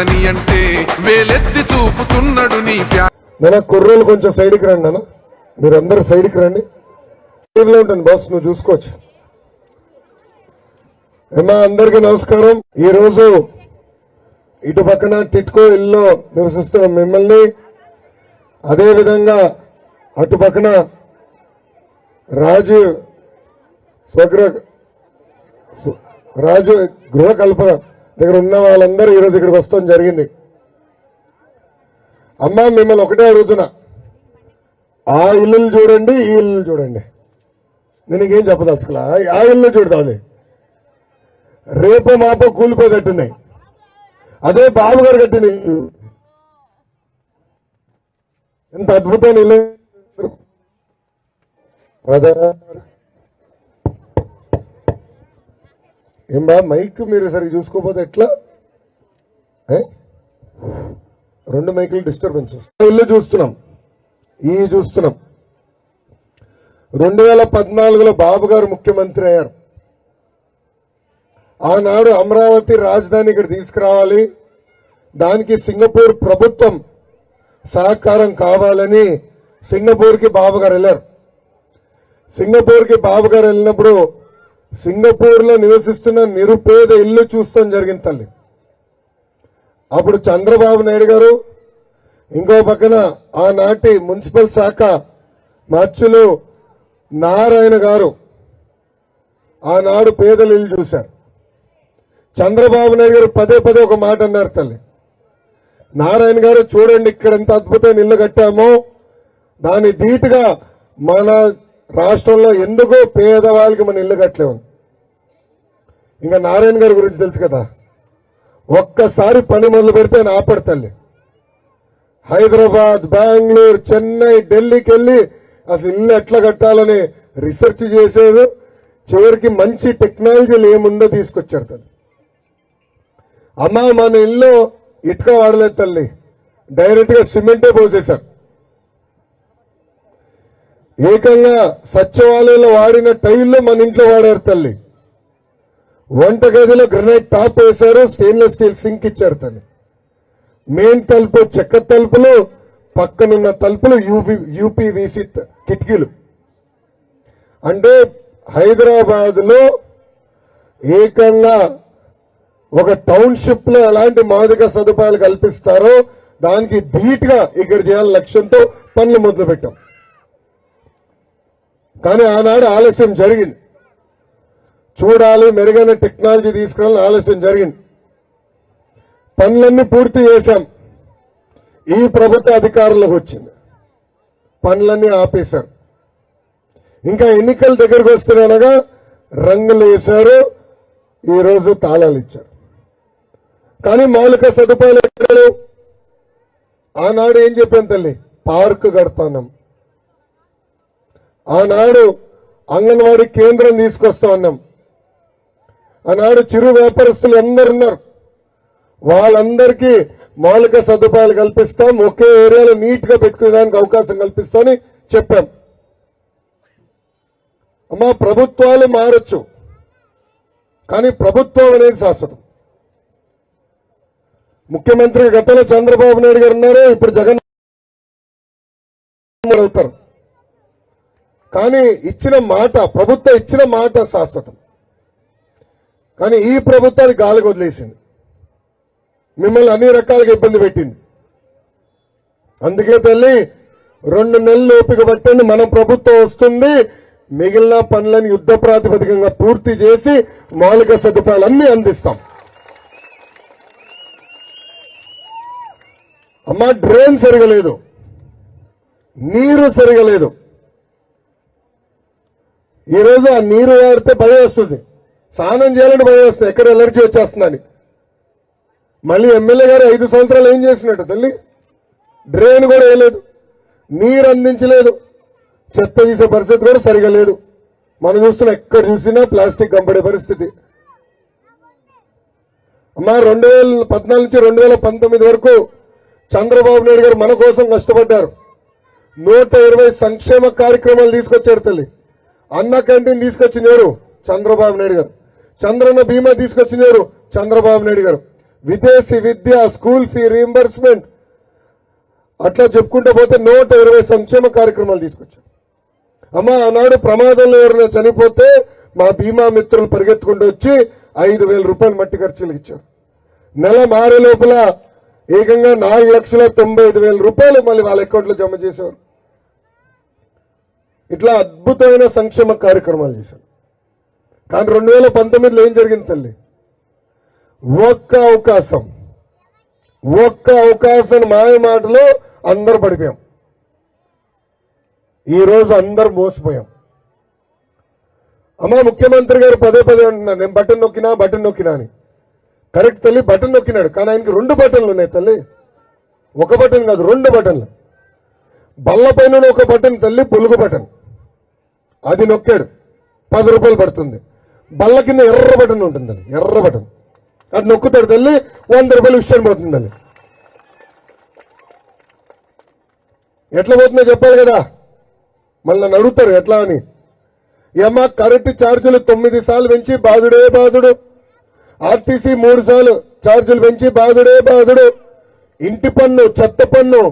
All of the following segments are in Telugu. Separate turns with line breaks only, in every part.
ద్రోహని అంటే వేలెత్తి చూపుతున్నాడు నీ
నేను కుర్రోలు కొంచెం సైడ్కి రండి అన్న మీరందరూ సైడ్కి రండి. సైడ్లో ఉంటాను బాస్ నువ్వు చూసుకోవచ్చు. ఏమా అందరికీ నమస్కారం. ఈ రోజు ఇటు పక్కన టిట్కో ఇల్లు నివసిస్తున్న మిమ్మల్ని అదే విధంగా అటు పక్కన రాజు స్వగ్ర రాజు గృహ కల్పన దగ్గర ఉన్న వాళ్ళందరూ ఈరోజు ఇక్కడికి వస్తాం జరిగింది. అమ్మ మిమ్మల్ని ఒకటే అడుగుతున్నా. ఆ ఇల్లులు చూడండి ఈ ఇల్లు చూడండి. నేను ఇంకేం చెప్పదు ఆ- ఆ ఇల్లు చూడదాది రేపు మాపో కూలిపోయేటట్టున్నాయి. అదే బాబు గారు కట్టిన ఇల్లు. ఎంత అద్భుతమైన ఇల్లు. బ్రదర్ ఏం బా మైక్ మీరు సరిగ్గా చూసుకోపోతే ఎట్లా? రెండు మైకులు డిస్టర్బెన్స్ ఇల్లు చూస్తున్నాం. ఈ చూస్తున్నాం. రెండు వేల పద్నాలుగులో బాబు గారు ముఖ్యమంత్రి అయ్యారు. ఆనాడు అమరావతి రాజధాని ఇక్కడ తీసుకురావాలి. దానికి సింగపూర్ ప్రభుత్వం సహకారం కావాలని సింగపూర్కి బాబు గారు వెళ్ళారు. సింగపూర్కి బాబు గారు వెళ్ళినప్పుడు సింగపూర్లో నివసిస్తున్న నిరుపేద ఇల్లు చూస్తాం జరిగింది తల్లి. అప్పుడు చంద్రబాబు నాయుడు గారు ఇంకో పక్కన ఆనాటి మున్సిపల్ శాఖ మచ్చులు నారాయణ గారు ఆనాడు పేదలు ఇల్లు చూశారు. చంద్రబాబు నాయుడు గారు పదే పదే ఒక మాట అన్నారు తల్లి. నారాయణ గారు చూడండి ఇక్కడ ఎంత అద్భుతమైన ఇల్లు కట్టామో దాని ధీటుగా మన రాష్ట్రంలో ఎందుకో పేదవాళ్ళకి మన ఇల్లు కట్టలేము. ఇంకా నారాయణ గారి గురించి తెలుసు కదా. ఒక్కసారి పని మొదలు పెడితే ఆయన తల్లి. హైదరాబాద్ బెంగళూరు చెన్నై ఢిల్లీకి వెళ్ళి అసలు ఇల్లు ఎట్లా కట్టాలని రీసెర్చ్ చేశారు చివరికి మంచి టెక్నాలజీలు ఏముందో తీసుకొచ్చారు తల్లి. అమ్మా మన ఇల్లు ఇటుక వాడలేదు తల్లి. డైరెక్ట్గా సిమెంటే పోసేశారు. ఏకంగా సచివాలయంలో వాడిన టైల్లో మన ఇంట్లో వాడారు తల్లి. వంటగదిలో గ్రనైట్ టాప్ వేశారు స్టెయిన్లెస్ స్టీల్ సింక్ ఇచ్చారు తల్లి. మెయిన్ తలుపు చెక్క తలుపులు పక్కనున్న తలుపులు యూపీ యూపీవీసీ కిటికీలు. అంటే హైదరాబాద్లో ఏకంగా ఒక టౌన్షిప్లో ఎలాంటి మౌలిక సదుపాయాలు కల్పిస్తారో దానికి ధీటుగా ఇక్కడ చేయాలని లక్ష్యంతో పనులు మొదలుపెట్టాం. కానీ ఆనాడు ఆలస్యం జరిగింది. చూడాలి మెరుగైన టెక్నాలజీ తీసుకురావాలని ఆలస్యం జరిగింది. పనులన్నీ పూర్తి చేశాం. ఈ ప్రభుత్వ అధికారంలోకి వచ్చింది. పనులన్నీ ఆపేశారు. ఇంకా ఎన్నికల దగ్గరకు వస్తున్నానగా రంగులు వేశారు ఈ రోజు తాళాలు ఇచ్చారు. కానీ మౌలిక సదుపాయాలు ఎక్కడ ఆనాడు ఏం చెప్పాను తల్లి? పార్క్ కడతానం. ఆనాడు అంగన్వాడీ కేంద్రం తీసుకొస్తా ఉన్నాం ఆనాడు చిరు వ్యాపారస్తులు అందరు ఉన్నారు. వాళ్ళందరికీ మౌలిక సదుపాయాలు కల్పిస్తాం ఒకే ఏరియాలో నీట్గా పెట్టుకునేదానికి అవకాశం కల్పిస్తామని చెప్పాం. అమ్మా ప్రభుత్వాలు మారచ్చు కానీ ప్రభుత్వం అనేది శాశ్వతం. ముఖ్యమంత్రి గతంలో చంద్రబాబు నాయుడు గారు ఉన్నారు ఇప్పుడు జగన్ అవుతారు. కానీ ఇచ్చిన మాట ప్రభుత్వం ఇచ్చిన మాట శాశ్వతం. కానీ ఈ ప్రభుత్వాన్ని గాలికి వదిలేసింది. మిమ్మల్ని అన్ని రకాలుగా ఇబ్బంది పెట్టింది. అందుకే తల్లి రెండు నెలలు ఓపిక పట్టండి మన ప్రభుత్వం వస్తుంది మిగిలిన పనులను యుద్ధ ప్రాతిపదికంగా పూర్తి చేసి మౌలిక సదుపాయాలన్నీ అందిస్తాం. అమ్మా డ్రైన్ సరిగలేదు. నీరు సరిగలేదు. ఈరోజు ఆ నీరు వాడితే భయం వస్తుంది. స్నానం చేయాలంటే భయం వస్తుంది. ఎక్కడ ఎలర్జీ వచ్చేస్తుందని. మళ్ళీ ఎమ్మెల్యే గారు ఐదు సంవత్సరాలు ఏం చేసినట్టు తల్లి? డ్రైన్ కూడా వేయలేదు. నీరు అందించలేదు. చెత్త తీసే పరిస్థితి కూడా సరిగా లేదు. మనం చూస్తున్న ఎక్కడ చూసినా ప్లాస్టిక్ కంపడే పరిస్థితి. అమ్మా రెండు వేల పద్నాలుగు నుంచి రెండు వేల పంతొమ్మిది వరకు చంద్రబాబు నాయుడు గారు మన కోసం కష్టపడ్డారు. నూట ఇరవై సంక్షేమ కార్యక్రమాలు తీసుకొచ్చారు తల్లి. అన్న క్యాంటీన్ తీసుకొచ్చింది ఎవరు? చంద్రబాబు నాయుడు గారు. చంద్రన్న బీమా తీసుకొచ్చింది ఎవరు? చంద్రబాబు నాయుడు గారు. విదేశీ విద్య స్కూల్ ఫీ రీఎంబర్స్మెంట్ అట్లా చెప్పుకుంటూ పోతే నూట ఇరవై సంక్షేమ కార్యక్రమాలు తీసుకొచ్చారు. అమ్మ ఆనాడు ప్రమాదంలో ఎవరైనా చనిపోతే మా బీమా మిత్రులు పరిగెత్తుకుంటూ వచ్చి ఐదు వేల రూపాయలు మట్టి ఖర్చులు ఇచ్చారు. నెల మారే లోపల ఏకంగా నాలుగు లక్షల తొంభై ఐదు వేల రూపాయలు మళ్ళీ వాళ్ళ అకౌంట్లో జమ చేశారు ఇట్లా అద్భుతమైన సంక్షేమ కార్యక్రమాలు చేశారు. కానీ రెండు వేల పంతొమ్మిదిలో ఏం జరిగింది తల్లి? ఒక్క అవకాశం ఒక్క అవకాశం మాయ మాటలో అందరు పడిపోయాం. ఈ రోజు అందరు మోసపోయాం. అమ్మా ముఖ్యమంత్రి గారు పదే పదే అంటున్నారు నేను బటన్ నొక్కినా బటన్ నొక్కినా అని. కరెక్ట్ తల్లి బటన్ నొక్కినాడు. కానీ ఆయనకి రెండు బటన్లు ఉన్నాయి తల్లి. ఒక బటన్ కాదు రెండు బటన్లు. బల్ల పైన ఒక బటన్ తల్లి పొలుగు బటన్. అది నొక్కాడు పది రూపాయలు పడుతుంది. బల్ల కింద ఎర్ర బటన్ ఉంటుంది ఎర్ర బటన్. అది నొక్కుతాడు తల్లి వంద రూపాయలు విషయం పోతుందని ఎట్లా పోతుందో చెప్పాలి కదా? మళ్ళీ నన్ను అడుగుతారు ఎట్లా అని. ఏమా కరెంటు ఛార్జీలు తొమ్మిది సార్లు పెంచి బాధుడే బాధుడు ఆర్టీసీ మూడు సార్లు ఛార్జీలు పెంచి బాధుడే బాధుడు ఇంటి పన్ను చెత్త పన్ను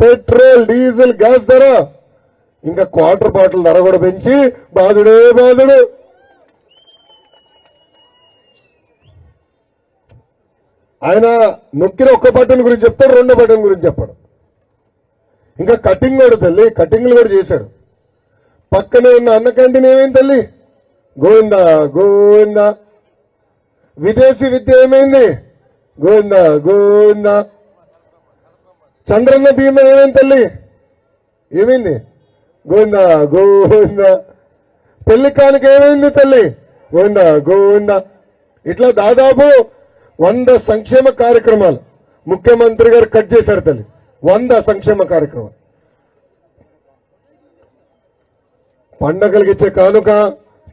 పెట్రోల్ డీజిల్ గ్యాస్ ధర ఇంకా క్వార్టర్ బాటిల్ ధర కూడా పెంచి బాధుడే బాధుడు. ఆయన నొక్కిన ఒక్క బటన్ గురించి చెప్తాడు రెండో బటన్ గురించి చెప్పాడు. ఇంకా కటింగ్ కూడా తల్లి కటింగ్లు కూడా చేశాడు. పక్కనే ఉన్న అన్న క్యాంటీన్ ఏమైంది తల్లి? గోవిందా గోవిందా. విదేశీ విద్య ఏమైంది? గోవిందా గోవిందా. చంద్రన్న భీమ ఏమైంది తల్లి? ఏమైంది? గోవిందా గోవిందా. పెళ్ళి కానుక ఏమైంది తల్లి? గోవిందా గోవిందా. ఇట్లా దాదాపు వంద సంక్షేమ కార్యక్రమాలు ముఖ్యమంత్రి గారు కట్ చేశారు తల్లి. వంద సంక్షేమ కార్యక్రమాలు. పండగలకి ఇచ్చే కానుక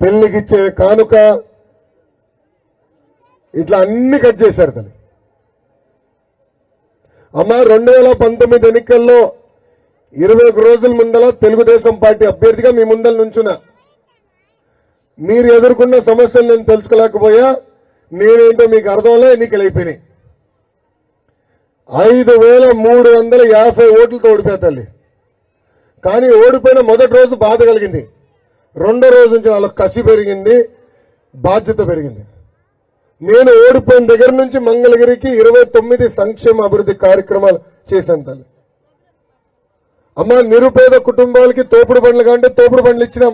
పెళ్ళికి ఇచ్చే కానుక ఇట్లా అన్ని కట్ చేశారు తల్లి. అమ్మ రెండు వేల పంతొమ్మిది ఎన్నికల్లో ఇరవై ఒక రోజుల ముందల తెలుగుదేశం పార్టీ అభ్యర్థిగా మీ ముందల నుంచున్నా. మీరు ఎదుర్కొన్న సమస్యలు నేను తెలుసుకోలేకపోయా. నేనేంటో మీకు అర్థంలో ఎన్నికలు అయిపోయినాయి. ఐదు వేల మూడు వందల యాభై ఓట్లతో ఓడిపోయా తల్లి. కానీ ఓడిపోయిన మొదటి రోజు బాధ కలిగింది. రెండో రోజు నుంచి వాళ్ళకి కసి పెరిగింది బాధ్యత పెరిగింది. నేను ఓడిపోయిన దగ్గర నుంచి మంగళగిరికి ఇరవై తొమ్మిది సంక్షేమ అభివృద్ధి కార్యక్రమాలు చేశాను తల్లి. అమ్మ నిరుపేద కుటుంబాలకి తోపుడు బండ్లు కంటే తోపుడు బండ్లు ఇచ్చినాం.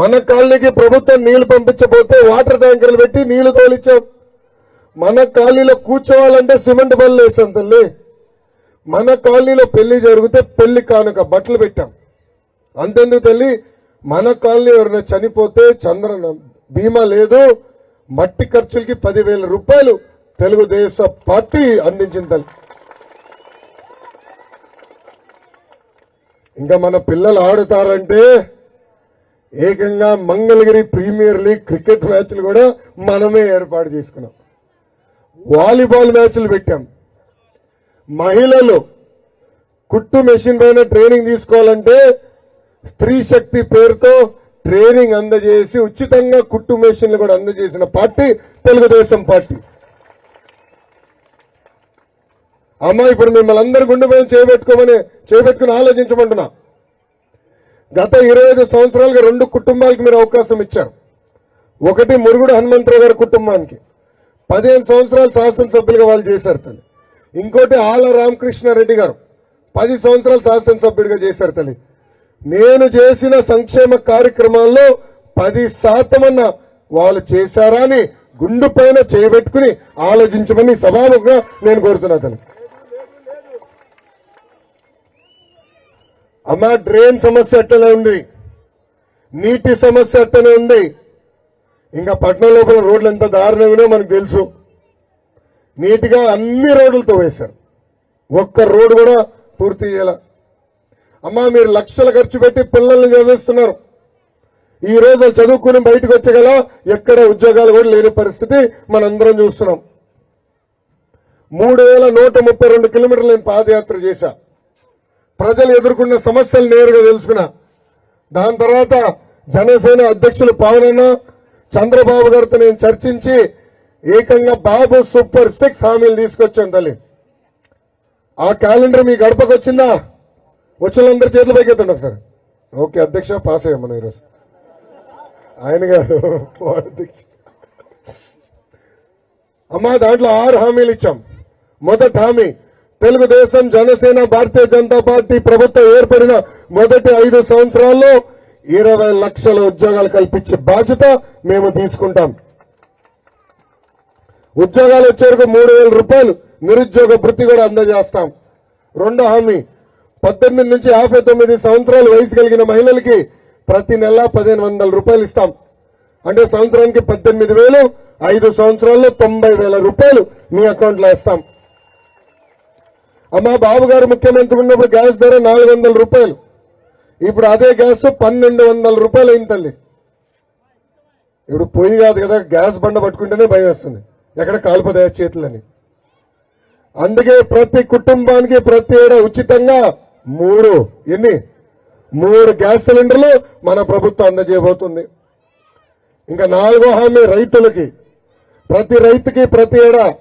మన కాలనీకి ప్రభుత్వం నీళ్ళు పంపించబోతే వాటర్ ట్యాంకర్లు పెట్టి నీళ్ళు తోలిచ్చాం. మన కాలనీలో కూర్చోవాలంటే సిమెంట్ బళ్ళు వేసాం తల్లి. మన కాలనీలో పెళ్ళి జరిగితే పెళ్ళి కానుక బట్టలు పెట్టాం. అంతెందుకు తల్లి? మన కాలనీ ఎవరైనా చనిపోతే చంద్రన బీమా లేదు. మట్టి ఖర్చులకి పదివేల రూపాయలు తెలుగుదేశ పార్టీ అందించింది తల్లి. ఇంకా మన పిల్లలు ఆడుతారంటే ఏకంగా మంగళగిరి ప్రీమియర్ లీగ్ క్రికెట్ మ్యాచ్లు కూడా మనమే ఏర్పాటు చేసుకున్నాం. వాలీబాల్ మ్యాచ్లు పెట్టాం. మహిళలు కుట్టు మెషిన్ పైన ట్రైనింగ్ తీసుకోవాలంటే స్త్రీ శక్తి పేరుతో ట్రైనింగ్ అందజేసి ఉచితంగా కుట్టు మెషిన్లు కూడా అందజేసిన పార్టీ తెలుగుదేశం పార్టీ. అమ్మాయి ఇప్పుడు మిమ్మల్ని అందరు గుండె మీద చేపెట్టుకోమని చేపెట్టుకుని ఆలోచించమంటున్నా. గత ఇరవై ఐదు సంవత్సరాలుగా రెండు కుటుంబాలకు మీరు అవకాశం ఇచ్చారు. ఒకటి మురుగుడు హనుమంతరావు గారి కుటుంబానికి. పదిహేను సంవత్సరాలు శాసనసభ్యులుగా వాళ్ళు చేశారు తల్లి. ఇంకోటి ఆల రామకృష్ణారెడ్డి గారు. పది సంవత్సరాలు శాసనసభ్యుడిగా చేశారు తల్లి. నేను చేసిన సంక్షేమ కార్యక్రమాల్లో పది శాతమన్న వాళ్ళు చేశారా అని గుండు పైన చేయబెట్టుకుని ఆలోచించమని సభాముఖంగా నేను కోరుతున్నా తల్లి. అమ్మా డ్రైన్ సమస్య అట్టనే ఉంది. నీటి సమస్య అట్టనే ఉంది. ఇంకా పట్టణం లోపల రోడ్లు ఎంత దారుణంగానో మనకు తెలుసు. నీట్గా అన్ని రోడ్లతో వేశారు. ఒక్క రోడ్డు కూడా పూర్తి చేయాల. అమ్మా మీరు లక్షలు ఖర్చు పెట్టి పిల్లల్ని చదివిస్తున్నారు. ఈ రోజు చదువుకుని బయటకు వచ్చగల ఎక్కడ ఉద్యోగాలు కూడా లేని పరిస్థితి మనందరం చూస్తున్నాం. మూడు వేల నూట ముప్పై రెండు కిలోమీటర్లు నేను పాదయాత్ర చేశాను ప్రజలు ఎదుర్కొన్న సమస్యలు నేరుగా తెలుసుకున్నా. దాని తర్వాత జనసేన అధ్యక్షులు పవన్ చంద్రబాబు గారితో నేను చర్చించి ఏకంగా బాబు సూపర్ సిక్స్ హామీలు తీసుకొచ్చాను తల్లి. ఆ క్యాలెండర్ మీ గడపకు వచ్చిందా? వచ్చిన అందరి చేతులు పైకెత్తండి ఒకసారి. ఓకే అధ్యక్ష పాస్ అయ్యాం ఈరోజు. ఆయన గారు అధ్యక్ష. అమ్మా దాంట్లో ఆరు హామీలు ఇచ్చాం. మొదటి హామీ తెలుగుదేశం జనసేన భారతీయ జనతా పార్టీ ప్రభుత్వం ఏర్పడిన మొదటి ఐదు సంవత్సరాల్లో ఇరవై లక్షల ఉద్యోగాలు కల్పించే బాధ్యత మేము తీసుకుంటాం. ఉద్యోగాలు వచ్చేవరకు మూడు వేల రూపాయలు నిరుద్యోగ వృత్తి కూడా అందజేస్తాం. రెండో హామీ పద్దెనిమిది నుంచి యాభై తొమ్మిది సంవత్సరాల వయసు కలిగిన మహిళలకి ప్రతి నెల పదిహేను వందల రూపాయలు ఇస్తాం. అంటే సంవత్సరానికి పద్దెనిమిది వేలు ఐదు సంవత్సరాల్లో తొంభై వేల రూపాయలు మీ అకౌంట్లో వేస్తాం. ఇస్తాం అమ్మా బాబు గారు ముఖ్యమంత్రి ఉన్నప్పుడు గ్యాస్ ధర నాలుగు వందల రూపాయలు. ఇప్పుడు అదే గ్యాస్ పన్నెండు వందల రూపాయలు అయింది తల్లి. ఇప్పుడు పొయ్యి కాదు కదా గ్యాస్ బండ పట్టుకుంటేనే భయం వేస్తుంది. ఎక్కడ కాలిపోతాయా చేతులని. అందుకే ప్రతి కుటుంబానికి ప్రతి ఏడా ఉచితంగా మూడు ఎన్ని? మూడు గ్యాస్ సిలిండర్లు మన ప్రభుత్వం అందజేయబోతుంది. ఇంకా నాలుగో హామీ రైతులకి. ప్రతి రైతుకి ప్రతి ఏడా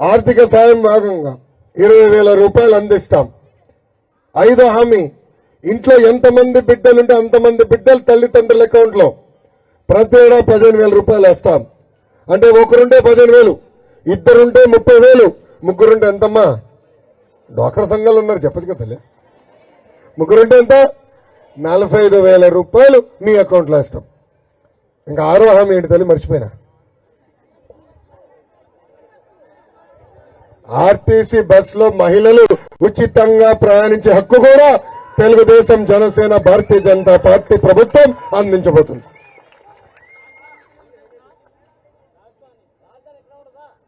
ఆర్థిక సాయం భాగంగా. ఇరవై వేల రూపాయలు అందిస్తాం. ఐదో హామీ ఇంట్లో ఎంతమంది బిడ్డలుంటే అంతమంది బిడ్డలు తల్లిదండ్రుల అకౌంట్లో ప్రతి ఏడా పదిహేను వేల రూపాయలు వేస్తాం. అంటే ఒకరుంటే పదిహేను వేలు ఇద్దరుంటే ముప్పై వేలు ముగ్గురుంటే ఎంతమ్మా? డ్వాక్రా సంఘాలు ఉన్నారు చెప్పచ్చు కదా తల్లి. ముగ్గురుంటే ఎంత? నలభై ఐదు వేల రూపాయలు మీ అకౌంట్లో వేస్తాం. ఇంకా ఆరో హామీ ఏంటి తల్లి? మర్చిపోయినా. ఆర్టీసీ బస్లో మహిళలు ఉచితంగా ప్రయాణించే హక్కు కూడా తెలుగుదేశం జనసేన భారతీయ జనతా పార్టీ ప్రభుత్వం అందించబోతుంది.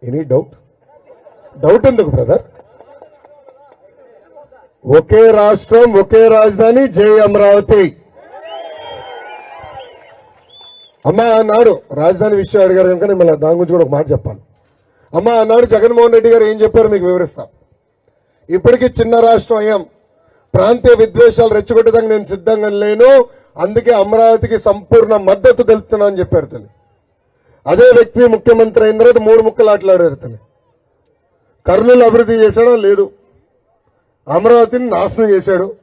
ఎనీ డౌట్ డౌట్ ఎందుకు బ్రదర్ ఒకే రాష్ట్రం ఒకే రాజధాని జై అమరావతి. అమ్మా అన్నాడు రాజధాని విషయం అడిగారు కనుక మిమ్మల్ని మళ్ళీ దాని గురించి కూడా ఒక మాట చెప్పాలి. అమ్మ అన్నాడు జగన్మోహన్ రెడ్డి గారు ఏం చెప్పారో మీకు వివరిస్తాం. ఇప్పటికీ చిన్న రాష్ట్రం అయ్యాం. ప్రాంతీయ విద్వేషాలు రెచ్చగొట్టడానికి నేను సిద్ధంగా లేను. అందుకే అమరావతికి సంపూర్ణ మద్దతు తెలుపుతున్నా అని చెప్పారు తల్లి. అదే వ్యక్తి ముఖ్యమంత్రి అయిన తర్వాత మూడు ముక్కలు ఆటలాడారు తల్లి. కర్నూలు అభివృద్ధి చేశాడా? లేదు. అమరావతిని నాశనం చేశాడు.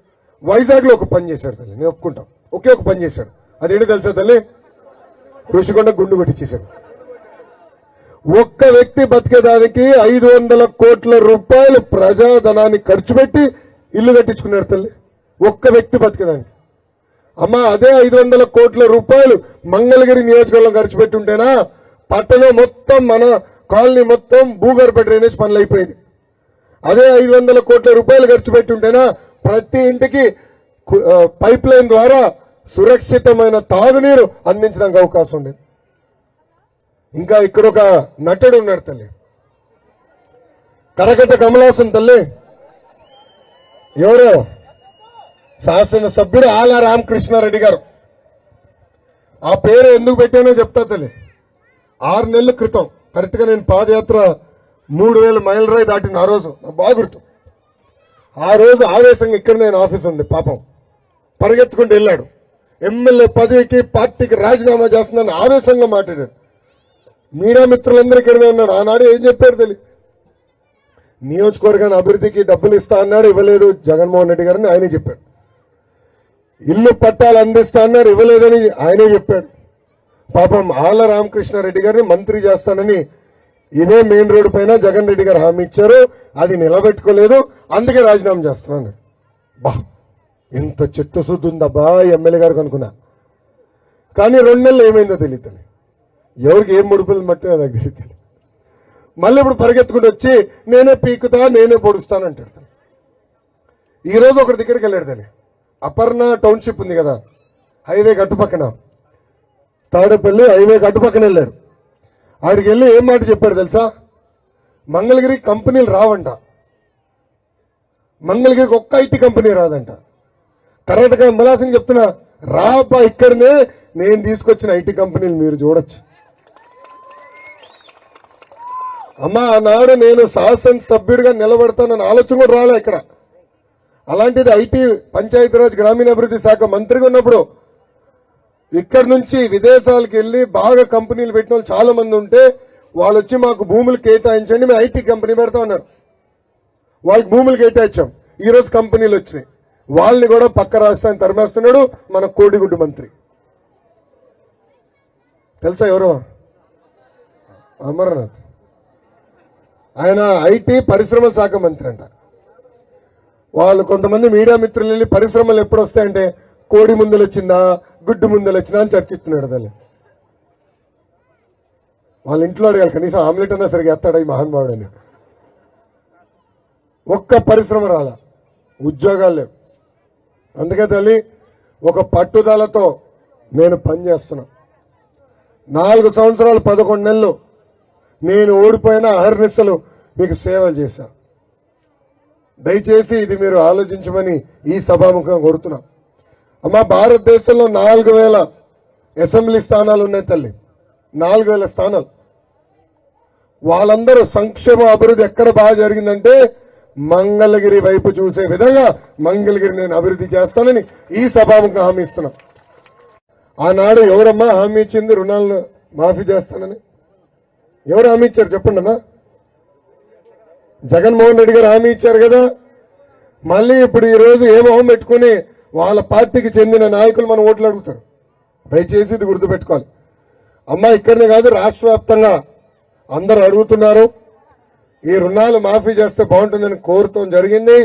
వైజాగ్లో ఒక పని చేశాడు తల్లి. నేను ఒప్పుకుంటాం. ఒకే ఒక పని చేశాడు. అదేంటి తెలుసా తల్లి? ఋషికొండ గుండు కొట్టించేశాడు ఒక్క వ్యక్తి బతికేదానికి ఐదు వందల కోట్ల రూపాయలు ప్రజాధనాన్ని ఖర్చు పెట్టి ఇల్లు కట్టించుకున్నాడు తల్లి. ఒక్క వ్యక్తి బతికేదానికి. అమ్మా అదే ఐదు వందల కోట్ల రూపాయలు మంగళగిరి నియోజకవర్గం ఖర్చు పెట్టి ఉంటేనా పట్టణం మొత్తం మన కాలనీ మొత్తం భూగర్భ డ్రైనేజ్ పనులు అయిపోయింది. అదే ఐదు వందల కోట్ల రూపాయలు ఖర్చు పెట్టి ఉంటేనా ప్రతి ఇంటికి పైప్ లైన్ ద్వారా సురక్షితమైన తాగునీరు అందించడానికి అవకాశం ఉండేది. ఇంకా ఇక్కడ ఒక నటుడు ఉన్నాడు తల్లి. కరకట్ట కమలాసం తల్లి. ఎవరు? శాసనసభ్యుడు ఆల రామకృష్ణారెడ్డి గారు. ఆ పేరు ఎందుకు పెట్టానో చెప్తా తల్లి. ఆరు నెలల క్రితం కరెక్ట్గా నేను పాదయాత్ర మూడు వేల మైల్ రాయి దాటిన ఆ రోజు నాకు బాగా గుర్తు. ఆ రోజు ఆవేశంగా ఇక్కడ నేను ఆఫీస్ ఉంది పాపం. పరిగెత్తుకుంటూ వెళ్ళాడు. ఎమ్మెల్యే పదవికి పార్టీకి రాజీనామా చేస్తున్నాను ఆవేశంగా మాట్లాడాడు. మీడియా మిత్రులందరూ ఇక్కడనే ఉన్నాడు ఆనాడు ఏం చెప్పారు తెలియదు నియోజకవర్గాన్ని అభివృద్ధికి డబ్బులు ఇస్తా అన్నాడు ఇవ్వలేదు జగన్మోహన్ రెడ్డి గారిని ఆయనే చెప్పాడు. ఇల్లు పట్టాలు అందిస్తా అన్నారు ఇవ్వలేదని ఆయనే చెప్పాడు. పాపం ఆళ్ళ రామకృష్ణారెడ్డి గారిని మంత్రి చేస్తానని ఇదే మెయిన్ రోడ్డు పైన జగన్ రెడ్డి గారు హామీ ఇచ్చారు. అది నిలబెట్టుకోలేదు. అందుకే రాజీనామా చేస్తున్నాను బా ఎంత చిత్తశుద్ధి ఉందబ్బా ఎమ్మెల్యే గారికి అనుకున్నా కానీ రెండు నెలలు ఏమైందో తెలియదు ఎవరికి ఏం ముడుపులు మట్టి నాకు తెలియదు మళ్ళీ ఇప్పుడు పరిగెత్తుకుంటూ వచ్చి నేనే పీకుతా నేనే పొడుస్తాను ఈరోజు తను. ఒకరి దగ్గరికి వెళ్ళాడు తల్లి. అపర్ణ టౌన్షిప్ ఉంది కదా హైవే గట్టు తాడేపల్లి హైవే గట్టు పక్కన వెళ్ళాడు. ఆడికి వెళ్ళి ఏం మాట చెప్పాడు తెలుసా? మంగళగిరి కంపెనీలు రావంట. మంగళగిరికి ఒక్క ఐటీ కంపెనీ రాదంట. కర్ణాటక మలాసింగ్ చెప్తున్నా రాపా ఇక్కడనే నేను తీసుకొచ్చిన ఐటీ కంపెనీలు మీరు చూడొచ్చు. అమ్మా ఆనాడు నేను శాసన సభ్యుడిగా ఆలోచన కూడా రాలే ఇక్కడ. అలాంటిది ఐటీ పంచాయతీరాజ్ గ్రామీణాభివృద్ధి శాఖ మంత్రిగా ఉన్నప్పుడు ఇక్కడ నుంచి విదేశాలకు వెళ్ళి బాగా కంపెనీలు పెట్టిన వాళ్ళు చాలా మంది ఉంటే వాళ్ళు వచ్చి మాకు భూములు కేటాయించండి మేము ఐటీ కంపెనీ పెడతా ఉన్నారు వాళ్ళకి భూములు కేటాయించాం. ఈరోజు కంపెనీలు వచ్చినాయి. వాళ్ళని కూడా పక్క రాష్ట్రాన్ని తరిమేస్తున్నాడు మన కోడిగుడ్డు మంత్రి. తెలుసా ఎవరో? అమరనాథ్. ఆయన ఐటీ పరిశ్రమ శాఖ మంత్రి అంట. వాళ్ళు కొంతమంది మీడియా మిత్రులు వెళ్ళి పరిశ్రమలు ఎప్పుడు వస్తాయంటే కోడి ముందలు వచ్చిందా గుడ్డు ముందలు వచ్చిందా అని చర్చిస్తున్నాడు దాన్ని వాళ్ళ ఇంట్లో అడగాలి కనీసం ఆమ్లెట్ అన్నా సరిగా ఎత్తాడు ఈ మహానుభావుడు అని. ఒక్క పరిశ్రమ రాల. ఉద్యోగాలు లేవు. అందుకే తల్లి ఒక పట్టుదలతో నేను పనిచేస్తున్నా. నాలుగు సంవత్సరాలు పదకొండు నెలలు నేను ఓడిపోయిన అహర్నిశలు మీకు సేవలు చేశా. దయచేసి ఇది మీరు ఆలోచించమని ఈ సభాముఖంగా కోరుతున్నా. అమ్మా భారతదేశంలో నాలుగు వేల అసెంబ్లీ స్థానాలు ఉన్నాయి తల్లి. నాలుగు వేల స్థానాలు. వాళ్ళందరూ సంక్షేమ అభివృద్ధి ఎక్కడ బాగా జరిగిందంటే మంగళగిరి వైపు చూసే విధంగా మంగళగిరి నేను అభివృద్ధి చేస్తానని ఈ సభాముఖంగా హామీ ఇస్తున్నా. ఆనాడు ఎవరమ్మా హామీ ఇచ్చింది? రుణాలను మాఫీ చేస్తానని. ఎవరు హామీ ఇచ్చారు చెప్పండి అమ్మా. జగన్మోహన్ రెడ్డి గారు హామీ ఇచ్చారు కదా. మళ్ళీ ఇప్పుడు ఈ రోజు ఏ మొహం పెట్టుకుని వాళ్ళ పార్టీకి చెందిన నాయకులు మన ఓట్లు అడుగుతారు. దయచేసి ఇది గుర్తుపెట్టుకోవాలి. అమ్మా ఇక్కడనే కాదు రాష్ట్ర వ్యాప్తంగా అందరూ అడుగుతున్నారు. ఈ రుణాలు మాఫీ చేస్తే బాగుంటుందని కోరుతాం జరిగింది.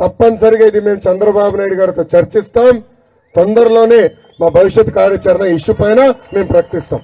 తప్పనిసరిగా ఇది మేము చంద్రబాబు నాయుడు గారితో చర్చిస్తాం. తొందరలోనే మా భవిష్యత్ కార్యాచరణ ఇష్యూ పైన మేము ప్రకటిస్తాం.